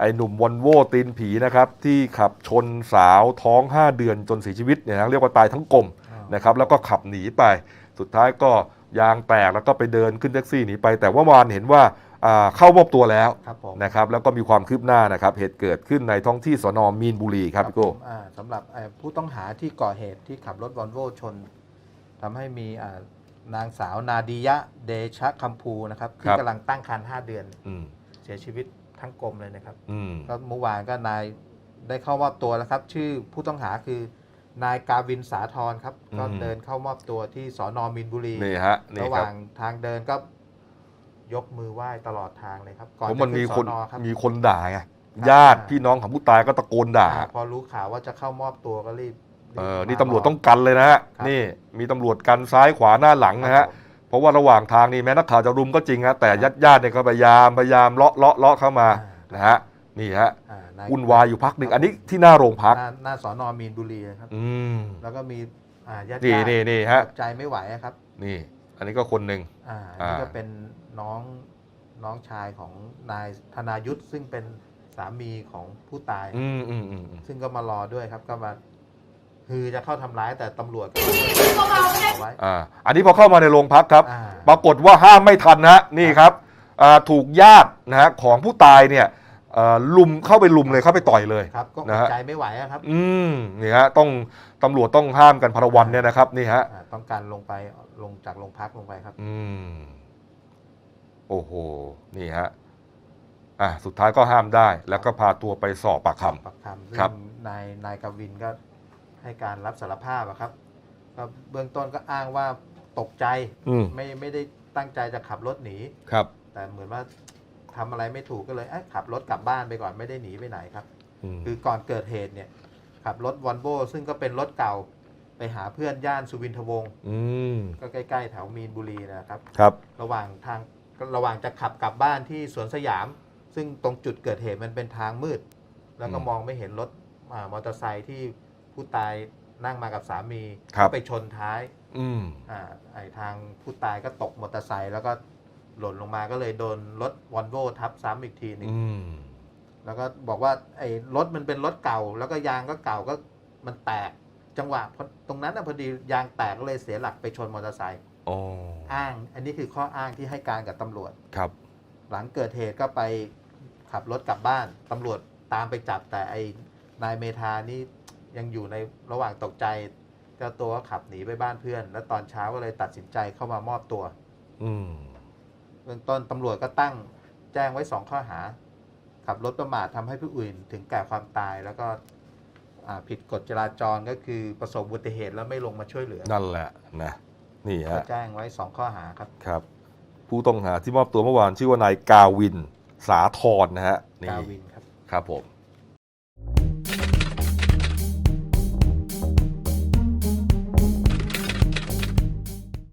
ไอ้หนุ่มวอนโวตีนผีนะครับที่ขับชนสาวท้อง 5 เดือนจนเสียชีวิตเนี่ยนะเรียกว่าตายทั้งกลมอ่านนะครับแล้วก็ขับหนีไป สุดท้ายก็ยางแตกแล้วก็ไปเดินขึ้นแท็กซี่หนีไป แต่ว่าเมื่อวานเห็นว่าอ่าเข้ามอบตัวแล้วครับผมนะครับแล้วก็มีความคืบหน้านะครับเหตุเกิดขึ้นในท้องที่สนมีนบุรีครับพี่โก้ผมอ่าสำหรับเอ่อผู้ต้องหาที่ก่อเหตุที่ขับรถวอลโว่ชนทำให้มีอ่านางสาวนาดียะเดชะคัมพูนะครับที่ครับกำลังตั้งครรภ์5เดือนอืมเสียชีวิต ทั้งกลมเลยนะครับอืมก็เมื่อวานก็นายได้เข้ามอบตัวแล้วครับ ชื่อผู้ต้องหาคือนายกาวินสาธรครับ ก็เดินเข้ามอบตัวที่สอนอมินบุรี นี่ฮะนี่ระหครับว่างทางเดินก็ยกมือไหว้ตลอดทางเลยครับ ก่อนผมจะมันมีขึ้นคนสอนอครับ มีคนด่าไงครับ ญาติพี่น้องของผู้ตายก็ตะโกนด่า อ่าพอรู้ข่าวว่าจะเข้ามอบตัวก็รีบเออรีบนี่มาตำรวจต้องกันเลยนะฮะครับนี่มีตำรวจกันซ้ายขวาหน้าหลังนะครัฮะบผม เพราะว่าระหว่างทางนี่แม้นักข่าวจะรุมก็จริงฮะแต่ญาติญาติๆเนี่ยก็พยายามพยายามเลาะเลาะเลาะเข้ามาอ่านนะฮะนี่ฮะอ่านายวุ่นวายอยู่พักหนึ่งอันนี้ที่หน้าโรงพัก หน้าหน้าสอนอมีนบุรีนะครับ อืมแล้วก็มีอ่าญาตินี่ญาตินี่นี่ฮะใจไม่ไหวอะครับ นี่ อันนี้ก็คนหนึ่ง อ่าอันนี่อ่า ก็เป็นน้องน้องชายของนายธนายุทธซึ่งเป็นสามีของผู้ตาย อืมอืมอืมอืมซึ่งก็มารอด้วยครับก็มา คือจะเข้าทำร้ายแต่ตำรวจก็เอาไว้ อ่าอันนี้พอเข้ามาในโรงพักครับ อ่า ปรากฏว่าห้ามไม่ทันนะฮะนี่ครับอ่าถูกญาตินะฮะของผู้ตายเนี่ยเอ่อลุมเข้าไปลุมเลยเข้าไปต่อยเลย ครับ ก็อนะดฮะ ใจไม่ไหวอะครับอืมนี่ฮะต้องตำรวจต้องห้ามกันพลวันเนี่ยนะครับนี่ฮะอ่าต้องการลงไปลงจากโรงพักลงไปครับ อืมโอ้โหนี่ฮะอะสุดท้ายก็ห้ามได้ แล้วก็พาตัวไปสอบปากคปักคำซึ่ครับงนายนายกวินก็ ให้การรับสารภาพอะครับก็เบื้องต้นก็อ้างว่าตกใจำอืมไม่ไม่ได้ตั้งใจจะขับรถหนี ครับแต่เหมือนว่าทำอะไรไม่ถูกก็เลยเอ้ยขับรถกลับบ้านไปก่อนไม่ได้หนีไปไหนครับ อืมคือก่อนเกิดเหตุเนี่ยขับรถวอลโบซึ่งก็เป็นรถเก่าไปหาเพื่อนย่านสุวินทวงศ์อืมก็ใกล้ๆแถวมีนบุรีนะครับ ครับ ระหว่างทางระหว่างจะขับกลับบ้านที่สวนสยาม ซึ่งตรงจุดเกิดเหตุมันเป็นทางมืด แล้วก็อืม มองไม่เห็นรถอ่ามอเตอร์ไซค์ที่ ผู้ตายนั่งมากับสามีครับ ก็ไปชนท้ายอืม อ่าไอทางผู้ตายก็ตกมอเตอร์ไซค์แล้วก็หล่นลงมาก็เลยโดนรถวอลโวทับซ้ำอีกทีหนึ่งอืม แล้วก็บอกว่าไอ้รถมันเป็นรถเก่า แล้วก็ยางก็เก่าก็มันแตกจังหวะพอตรงนั้นนะพอดียางแตกก็เลยเสียหลักไปชนมอเตอร์ไซค์อ๋อ อ้าง อันนี้คือข้ออ้างที่ให้การกับตำรวจ ครับ หลังเกิดเหตุก็ไปขับรถกลับบ้านตำรวจตามไปจับแต่ไอ้นายเมธานี่ ยังอยู่ในระหว่างตกใจเจ้าตัวก็ขับหนีไปบ้านเพื่อน แล้วตอนเช้าก็เลยตัดสินใจเข้ามามอบตัว อืมเบื้องต้นตำรวจก็ตั้งแจ้งไว้สองข้อหา ขับรถประมาททำให้ผู้อื่นถึงแก่ความตายแล้วก็อ่าผิดกฎจราจรก็คือประสบอุบัติเหตุแล้วไม่ลงมาช่วยเหลือนั่นแหละนะนี่ก็ฮะแจ้งไว้สองข้อหาครับ ครับ ผู้ต้องหาที่มอบตัวเมื่อวานชื่อว่านายกาวินสาธรนะฮะนี่กาวินครับ ครับผม